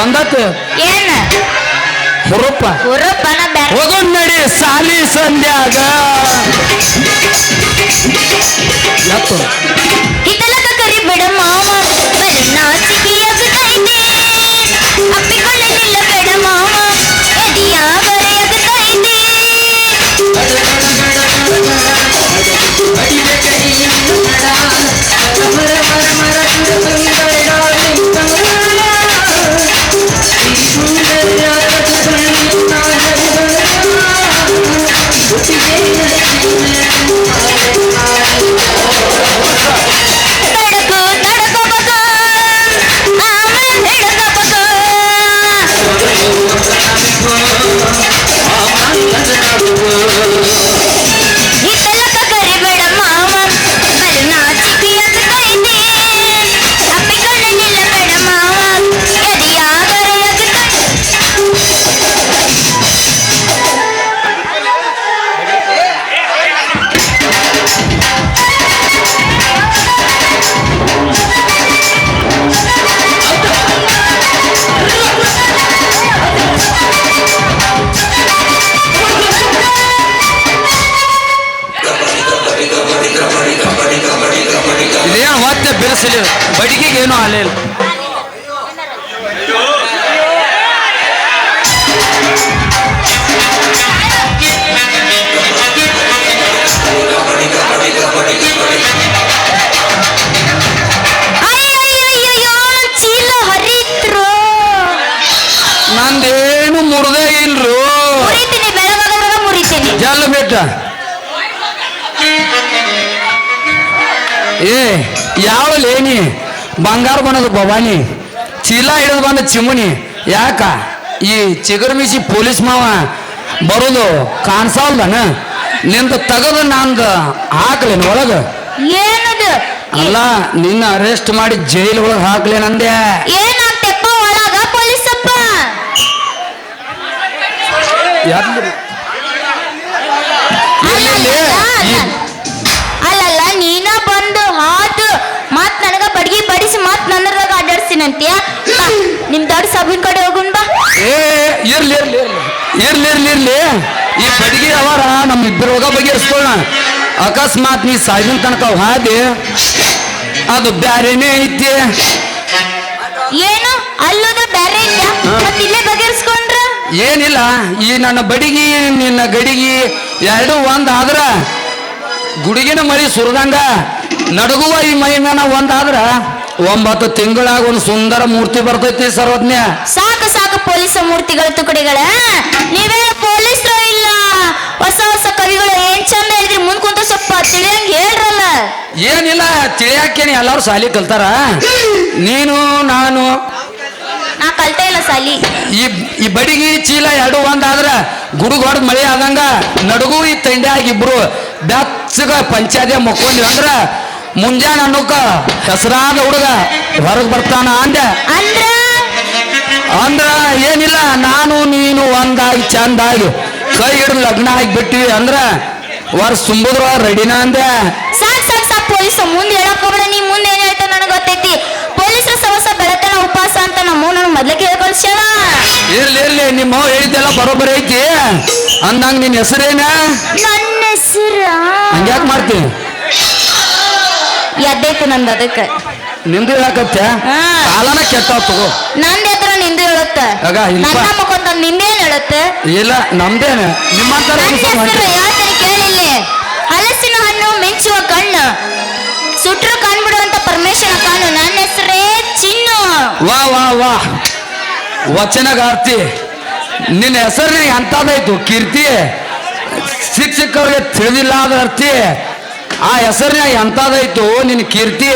ಹೇಳು ಬಂದತ್ ಏನ್ ಹುರುಪ ಹುರುಪನ ಬ್ಯಾರೆ ಹೋಗು ನಡಿ ಸಾಲಿ ಸಂಧ್ಯಾಗ ಎತ್ತು ಹಿತ್ತಲಕ ಕರಿ ಬಿಡ ಮಾವ ಬಲು ನಾಚಿಕೆಯಾಗುತ್ತೈತೆ ಮತ್ತೆ ಬಿಡಿಸಲಿ ಬಡಿಗೆಗೆ ಏನೂ ಹರಿತ್ರು. ನಂದೇನು ಮುರಿದೇ ಇಲ್ರು. ಮುರಿತೀನಿ ಬೆಳಗಾಗ ಮುರಿತೀನಿ. ಜಲ್ಲ ಬಿಟ್ಟ ಏ ಯಾವ ಲೇನಿ? ಬಂಗಾರ ಬಣ್ಣದ ಭವಾನಿ. ಚೀಲ ಹಿಡಿದು ಬಂದ ಚಿಮುನಿ ಯಾಕ? ಈ ಚಿಗರ್ ಮೀಸಿ ಪೊಲೀಸ್ ಮಾವ ಬರೋದು ಕಾಣಿಸಲ್ದನ? ನಿಂದ ತಗದು ನಂದು ಹಾಕ್ಲೇನು ಒಳಗ? ಏನದು? ಅಲ್ಲ ನಿನ್ನ ಅರೆಸ್ಟ್ ಮಾಡಿ ಜೈಲ್ ಒಳಗೆ ಹಾಕ್ಲೇನಂದೆ? ಏನಾಗ್ತಪ್ಪ ಒಳಗ ಪೊಲೀಸಪ್ಪ? ಬಾ, ನಿಮ್ ದೊಡ್ಡ ಸಬಿನ್ ಕಡೆ ಹೋಗುನ್ ಬಾ. ಏ ಇರ್ಲಿ ಇರ್ಲಿ ಇರ್ಲಿ. ಇರ್ಲಿ ಇರ್ಲಿ ಇರ್ಲಿ. ಈ ಬಡಿಗೆ ಅವರ ನಮ್ಮ ಹೋಗ ಬಗೆಹರಿಸ್ಕೊಳ್ಳೋಣ. ಅಕಸ್ಮಾತ್ ನೀ ಸಾಯಿನ ತನಕ ಹಾದಿ ಅದು ಬ್ಯಾರೇನೇ ಐತಿ? ಏನು? ಅಲ್ಲೋದ್ರ ಬೇರೆ ಇಲ್ಲ ಬಗೆಹರಿಸ್ಕೊಂಡ್ರ? ಏನಿಲ್ಲ ಈ ನನ್ನ ಬಡಿಗಿ ನಿನ್ನ ಗಡಿಗಿ ಎರಡು ಒಂದ್ ಆದ್ರ ಗುಡಿಗಿನ ಮಳಿ ಸುರಿದಂಗ ನಡಗುವ ಈ ಮೈ ಮೇನ ಒಂದಾದ್ರ ಒಂಬತ್ತು ತಿಂಗಳಾಗ ಒಂದು ಸುಂದರ ಮೂರ್ತಿ ಬರ್ತೈತಿ ಸರ್ವಜ್ಞ. ಸಾಕು ಸಾಕು ಪೊಲೀಸ ಮೂರ್ತಿಗಳ ತುಕಡಿಗಳ. ನೀವೇ ಪೊಲೀಸ್ ಇಲ್ಲ. ಹೊಸ ಹೊಸ ಕವಿಗಳು ಏನ್ ಚಂದ ಹೇಳಿದ್ರಿ? ಮುಂದ್ ಕುಂತ ಸ್ವಲ್ಪ ತಿಳಿಯಂಗ್ ಹೇಳ್ರಲ್ಲ. ಏನಿಲ್ಲ ತಿಳಿಯಾಕೇನಿ ಎಲ್ಲಾರು ಸಾಲಿ ಕಲ್ತಾರ. ನೀನು ನಾನು. ನಾ ಕಲ್ತೇ ಇಲ್ಲ ಸಾಲಿ. ಈ ಈ ಬಡಿಗಿ ಚೀಲ ಎರಡು ಒಂದಾದ್ರ ಗುಡುಗ್ ಹೊಡೆದ್ ಮಳೆ ಆದಂಗ ನಡುಗು ಈ ತಂಡ್ಯಾಗ ಇಬ್ರು ಬೆಚ್ಚಗ ಪಂಚಾಯತಿ ಮಕ್ಕೊಂಡ್ವಿ ಅಂದ್ರ ಮುಂಜಾನೆ ಅನ್ನೋಕ ಹೆಸರಾದ ಹುಡುಗ ಹೊರಗೆ ಬರ್ತಾನ ಅಂದೆ. ಅಂದ್ರ? ಅಂದ್ರ ಏನಿಲ್ಲ ನಾನು ನೀನು ಒಂದಾಗಿ ಚಂದಾಗಿ ಕೈ ಹಿಡಿದು ಲಗ್ನ ಆಗಿಬಿಟ್ಟಿವಿ ಅಂದ್ರ ವರ್ಷ ತುಂಬುದ್ರ ರೆಡಿನ ಅಂದೆ. ಸಾಕ್ ಸಾಕ್ ಸಾಕ್ ಪೊಲೀಸ್ ಮುಂದೆ ಹೇಳಕ್ ಹೋಗ್ಬೇಡ ನೀ ಮುಂದೆ ಏನ್ ಹೇಳ್ತಾವ ನನಗೆ ಗೊತ್ತೈತಿ? ಪೊಲೀಸ್ ಸವಸ ಬೆಳತನ ಉಪವಾಸ ಅಂತ ನಮ್ಮ ನನಗೆ ಮೊದ್ಲೇ ಕೇಳ್ಕೊಳ್ಸ್ಯಾಳ. ಇರ್ಲಿ ಇರ್ಲಿ ನಿಮ್ಮ ಹೇಳಿದ್ದೆಲ್ಲ ಬರೋಬ್ಬರಿ ಐತಿ. ಅಂದಂಗ ನಿನ್ನ ಹೆಸರೇನ? ನನ್ನ ಹೆಸರು? ಹಂಗ್ಯಾಕ್ ಮಾಡ್ತೀನಿ ಎದ್ದೈತಿ ನಂದು ಅದಕ್ಕೆ. ನಿಂದು ಹೇಳಕತ್ತೆ. ಕಾಲನ ಕೆಟ್ಟ ತಗೋ. ನಂದ ಎದ್ರ ನಿಂದು ಹೇಳುತ್ತ. ಆಗ ಇಲ್ಲ. ನನ್ನ ಮಕ್ಕೊಂತ ನಿಂದೇನ್ ಹೇಳುತ್ತೆ. ಇಲ್ಲ ನಮ್ದೇನೆ. ನಿಮ್ಮ ನನ್ನ ಹೆಸರು ಹೇಳ್ತೀನಿ ಕೇಳಿಲ್ಲ? ಹಲಸಿನ ಹಣ್ಣು ಮಿಂಚುವ ಕಣ್ಣು. ಸುಟ್ರು ಕಾಣ್ಬಿಡುವಂತ ಪರಮೇಶ್ವರ ಕಣ್ಣು ನನ್ನ ಹೆಸರೇ ಚಿನ್ನು. ವಾ ವಾ ವಾ. ವಚನಗಾರ್ತಿ. ನಿನ್ನ ಹೆಸರು ಅಂತದಾಯ್ತು ಕೀರ್ತಿ ಸಿಕ್ಕ ಸಿಕ್ಕವ್ರಿಗೆ ತಿಳಿದಿಲ್ಲ ಅದ ಅರ್ತಿ ಆ ಹೆಸರಿನ ಎಂಥದೈತು ನಿನ್ನ ಕೀರ್ತಿ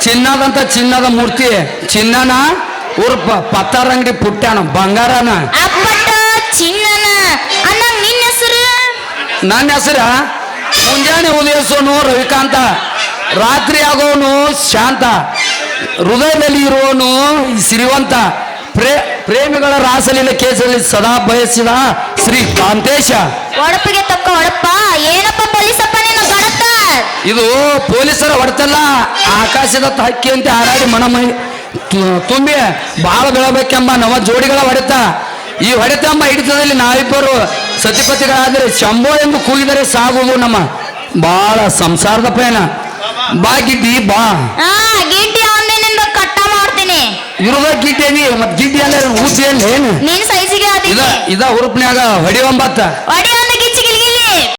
ಚಿನ್ನದಂತ ಚಿನ್ನದ ಮೂರ್ತಿ ಚಿನ್ನನ ಉರ್ಪ ಪತ್ತಾರ ಅಂಗಡಿ ಪುಟ್ಟಾನ ಬಂಗಾರನ. ನಿನ್ನ ಹೆಸರು? ನನ್ನ ಹೆಸರ ಮುಂಜಾನೆ ಉದಯಿಸೋನು ರವಿಕಾಂತ ರಾತ್ರಿ ಆಗೋನು ಶಾಂತ ಹೃದಯದಲ್ಲಿ ಇರೋನು ಶ್ರೀವಂತ. ಪ್ರೇ ಪ್ರೇಮಿಗಳ ರಾಸಲೀಲ ಕೇಸಲ್ಲಿ ಸದಾ ಬಯಸಿದ ಶ್ರೀ ಕಾಂತೇಶ ಒಡಪಿಗೆ ತಕ್ಕ ಒಡಪ್ಪ ಏನಪ್ಪ ಬಡತ ಇದು ಪೊಲೀಸರ ಹೊಡೆತಲ್ಲ. ಆಕಾಶದ ಹಕ್ಕಿ ಅಂತ ಹಾರಾಡಿ ಮನಮೈ ತುಂಬಿ ಬಾಳ ಬೆಳಬೇಕೆಂಬ ನವ ಜೋಡಿಗಳ ಹೊಡೆತ. ಈ ಹೊಡೆತೆಂಬ ಹಿಡಿತದಲ್ಲಿ ನಾವಿಬ್ಬರು ಸತಿಪತಿಗಳಾದರೆ ಶಂಭೋ ಎಂದು ಕೂಗಿದರೆ ಸಾಗುವು ನಮ್ಮ ಬಾಳ ಸಂಸಾರದ ಪಯಣ. ಬಾ ಗಿಡ್ಡಿ ಬಾ. ಗಿಡ್ಡಿ ಅವನಿಂದ ಕಟ್ಟ ಮಾಡ್ತೀನಿ. ಇರುದ ಗಿಡ್ಡೇನಿ ಮತ್ ಗಿಡ್ಡಿ ಅಲ್ಲ ಏನು ನಿನ್ ಸೈಜಿಗೆ ಇದ ಇದ ಹುರುಪ್ನ್ಯಾಗ ಹೊಡಿ ಒಂಬತ್ತ. ಒಡಿ